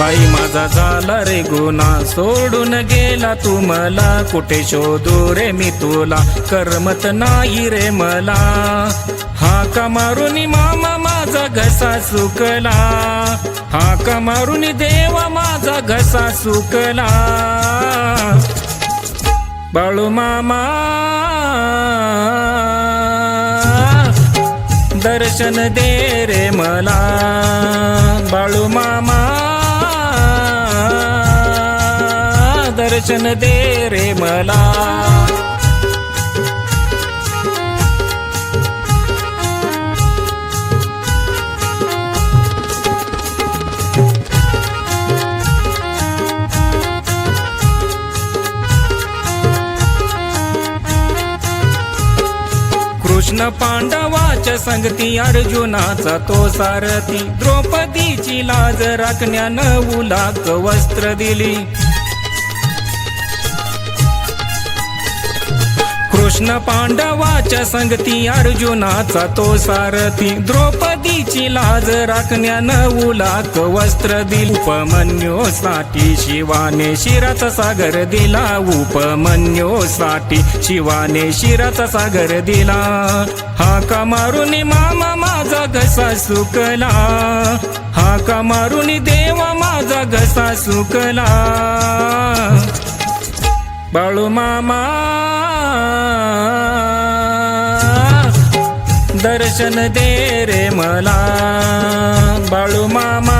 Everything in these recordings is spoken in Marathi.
काही माझा झाला रे गुन्हा. सोडून गेला तू मला. कुठे शोधू रे मी तुला? करमत नाही रे मला. हाका मारून मामा माझा घसा सुकला. हाका मारून देवा माझा घसा सुकला. बाळू मामा. दर्शन दे रे मला. बाळू दर्शन दे रे मला. कृष्ण पांडवाच्या संगती अर्जुनाचा तो सारथी. द्रौपदीची लाज राखण्यानं उलाक वस्त्र दिली. कृष्ण पांडवाच्या संगती अर्जुनाचा तो सारथी. द्रौपदीची लाज राखण्यान उलाक वस्त्र दिल. उपमन्योसाठी शिवाने शिराचा सागर दिला. उपमन्योसाठी शिवाने शिराचा सागर दिला. हाका मारून मामा माझा घसा सुकला. हाका मारून देवा माझा घसा सुकला. बाळू मामा. दर्शन दे रे मला बाळू मामा.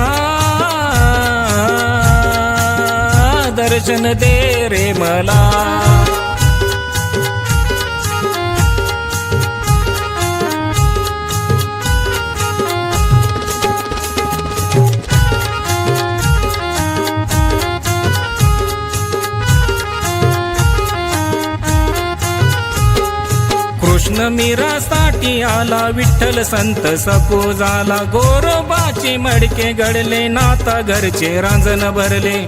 दर्शन दे रे मला. कृष्ण मीरासाठी आला विठ्ठल संत सपू झाला गोरोबाची मडके घडले नाता घरचे रांजन भरले.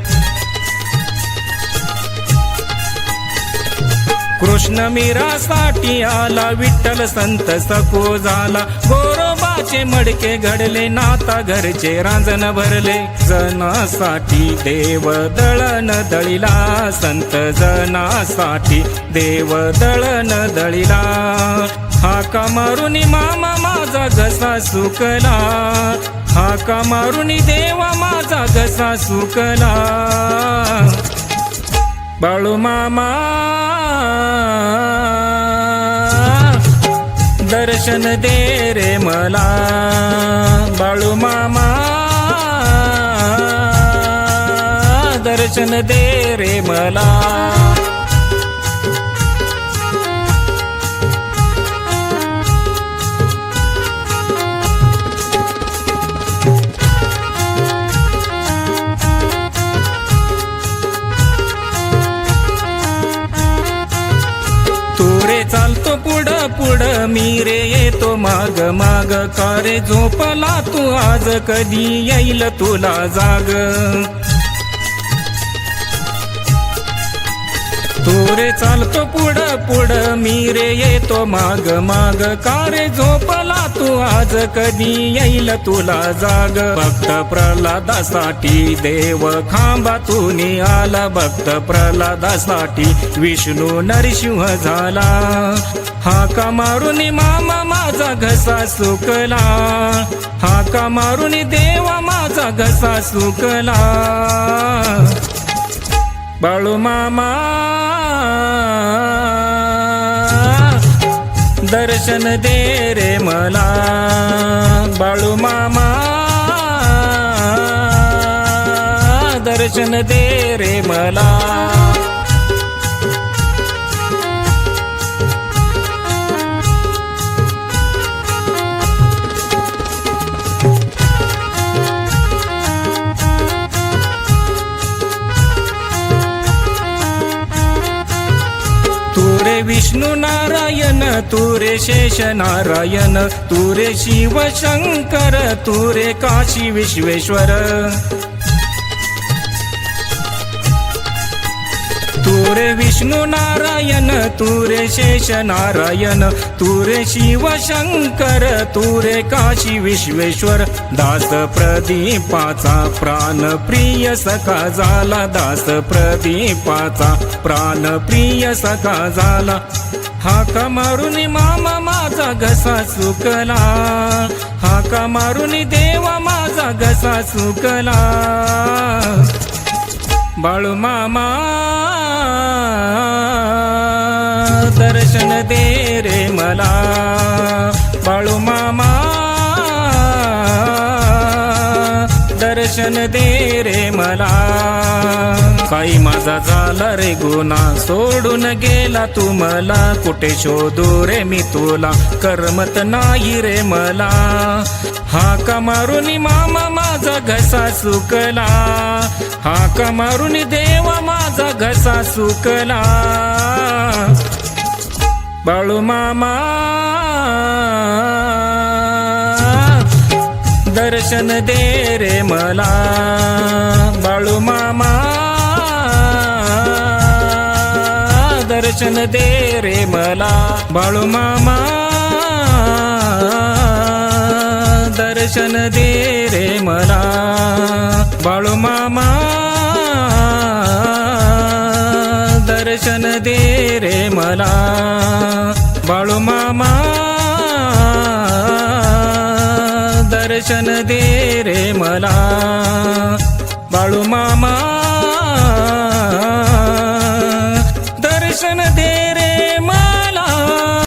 कृष्ण मीरासाठी आला विठ्ठल संत सखो झाला. गोरोबाचे मडके घडले नाता घरचे रांजण भरले. जनासाठी देव दळण दळिला संत जनासाठी देव दळण दळिला. हाका मारून मामा माझा घसा सुकला. हाका मारून देवा माझा घसा सुकला. बाळू मामा. दर्शन दे रे मला बाळू मामा. दर्शन दे रे मला. मी रे येतो माग माग. का रे झोपला तू आज? कधी येईल तुला जाग? तुरे चालतो पुढं पुढं मी रे येतो माग माग. का रे झोपला तू आज? कधी येईल तुला जाग? भक्त प्रल्हादासाठी देव खांबातून आला. भक्त प्रल्हादासाठी विष्णू नरसिंह झाला. हाका मारून मामा माझा घसा सुकला. हाका मारून देवा माझा घसा सुकला. बाळू मामा. दर्शन दे रे मला बाळू मामा. दर्शन दे रे मला. नारायण तुरे शेष नारायण तुरे शिव शंकर तुरे काशी विश्वेश्वर. तुरे तू रे विष्णू नारायण तू रे शेष नारायण तू रे शिव शंकर तू रे काशी विश्वेश्वर. दास प्रदीपाचा प्राण प्रिय सखा झाला दास प्रदीपाचा प्राण प्रिय सखा झाला. हाका मारून मामा माझा घसा सुकला. हाका मारून देवा माझा घसा सुकला. बाळू मामा दर्शन दे रे मला. बाळू मामा दर्शन दे रे मला. काही माझा झाला रे गुन्हा सोडून गेला तू मला. कुठे शोधू रे मी तुला करमत नाही रे मला. हाका मारून मामा माझा घसा सुकला. हाका मारून देवा माझा घसा सुकला. बाळू मामा. दर्शन दे रे मला बाळू मामा. दर्शन दे रे मला बाळू मामा. दर्शन दे रे मला बाळू मामा. दर्शन दे रे मला बाळू मामा. दर्शन दे रे मला. बाळू मामा